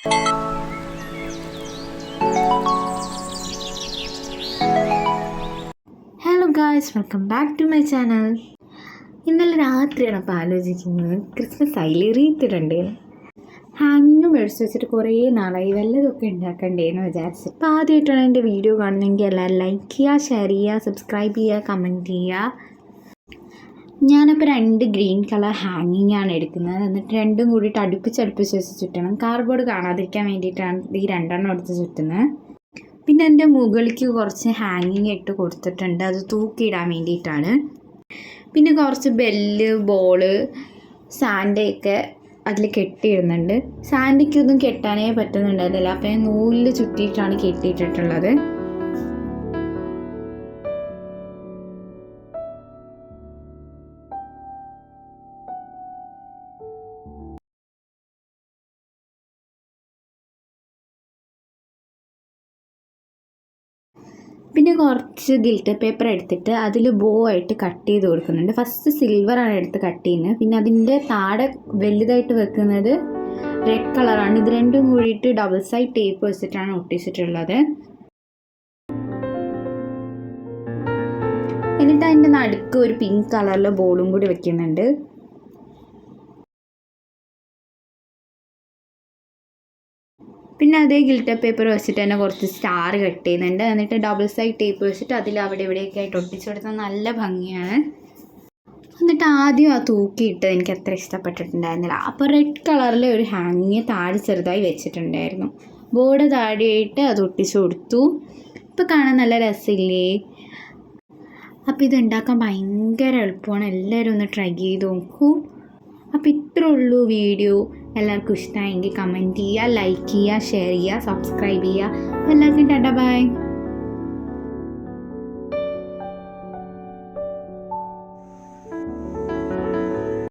Hello guys welcome back to my channel ഇന്നലെ രാത്രിയാണ് അപ്പോൾ ആലോചിക്കുന്നത്. ക്രിസ്മസ് ആയില്ലേ? റീത്തിടണ്ടേ? ഹാങ്ങിങ് മേടിച്ച് വെച്ചിട്ട് കുറേ നാളായി. വല്ലതൊക്കെ ഉണ്ടാക്കണ്ടേന്ന് വിചാരിച്ചു. അപ്പോൾ ആദ്യമായിട്ടാണ് എന്റെ വീഡിയോ കാണുന്നതെങ്കിൽ എല്ലാവരും ലൈക്ക് ചെയ്യുക ഷെയർ ചെയ്യുക സബ്സ്ക്രൈബ് ചെയ്യുക കമന്റ് ചെയ്യുക. ഞാനപ്പോൾ രണ്ട് ഗ്രീൻ കളർ ഹാങ്ങിങ് ആണ് എടുക്കുന്നത്. എന്നിട്ട് രണ്ടും കൂടിയിട്ട് അടുപ്പിച്ച് അടുപ്പിച്ച് വെച്ച് ചുറ്റണം. കാർഡ്ബോർഡ് കാണാതിരിക്കാൻ വേണ്ടിയിട്ടാണ് ഈ രണ്ടെണ്ണം എടുത്ത് ചുറ്റുന്നത്. പിന്നെ എന്റെ മുകളിലേക്ക് കുറച്ച് ഹാങ്ങിങ് ഇട്ട് കൊടുത്തിട്ടുണ്ട്. അത് തൂക്കിയിടാൻ വേണ്ടിയിട്ടാണ്. പിന്നെ കുറച്ച് ബെല്ല് ബോൾ സാൻഡയൊക്കെ അതിൽ കെട്ടിയിടുന്നുണ്ട്. സാൻഡയ്ക്കൊന്നും കെട്ടാനേ പറ്റുന്നുണ്ടായിരുന്നില്ല. അപ്പോൾ ഞാൻ നൂലിൽ ചുറ്റിയിട്ടാണ് കെട്ടിയിട്ടിട്ടുള്ളത് പിന്നെ കുറച്ച് ഗിൽറ്റർ പേപ്പർ എടുത്തിട്ട് അതിൽ ബോ ആയിട്ട് കട്ട് ചെയ്ത് കൊടുക്കുന്നുണ്ട്. ഫസ്റ്റ് സിൽവറാണ് എടുത്ത് കട്ട് ചെയ്യുന്നത്. പിന്നെ അതിന്റെ താഴെ വലുതായിട്ട് വെക്കുന്നത് റെഡ് കളറാണ് ഇത് രണ്ടും കൂടിയിട്ട് ഡബിൾ സൈഡ് ടേപ്പ് വെച്ചിട്ടാണ് ഒട്ടിച്ചിട്ടുള്ളത്. എന്നിട്ട് അതിന്റെ നടുക്ക് ഒരു പിങ്ക് കളറിലെ ബോളും കൂടി വെക്കുന്നുണ്ട്. പിന്നെ അതേ ഗിൽറ്റർ പേപ്പർ വെച്ചിട്ട് തന്നെ കുറച്ച് സ്റ്റാർ കട്ട് ചെയ്യുന്നുണ്ട്. എന്നിട്ട് ഡബിൾ സൈഡ് ടേപ്പ് വെച്ചിട്ട് അതിൽ അവിടെ ഇവിടെയൊക്കെ ആയിട്ട് ഒട്ടിച്ചു കൊടുത്താൽ നല്ല ഭംഗിയാണ്. എന്നിട്ട് ആദ്യം ആ തൂക്കിയിട്ട് എനിക്ക് അത്ര ഇഷ്ടപ്പെട്ടിട്ടുണ്ടായിരുന്നില്ല. അപ്പോൾ റെഡ് കളറിൽ ഒരു ഹാങ്ങിങ് താഴെ ചെറുതായി വെച്ചിട്ടുണ്ടായിരുന്നു. ബോർഡ് താഴെയായിട്ട് അത് ഒട്ടിച്ചു കൊടുത്തു. ഇപ്പോൾ കാണാൻ നല്ല രസമില്ലേ? അപ്പോൾ ഇത് ഉണ്ടാക്കാൻ ഭയങ്കര എളുപ്പമാണ്. എല്ലാവരും ഒന്ന് ട്രൈ ചെയ്ത് നോക്കൂ. അപ്പോൾ ഇത്രേ ഉള്ളൂ വീഡിയോ എല്ലാവർക്കും ഇഷ്ടമായെങ്കിൽ കമന്റ് ചെയ്യുക ലൈക്ക് ചെയ്യുക ഷെയർ ചെയ്യുക സബ്സ്ക്രൈബ് ചെയ്യുക. എല്ലാവർക്കും ടാറ്റ ബൈ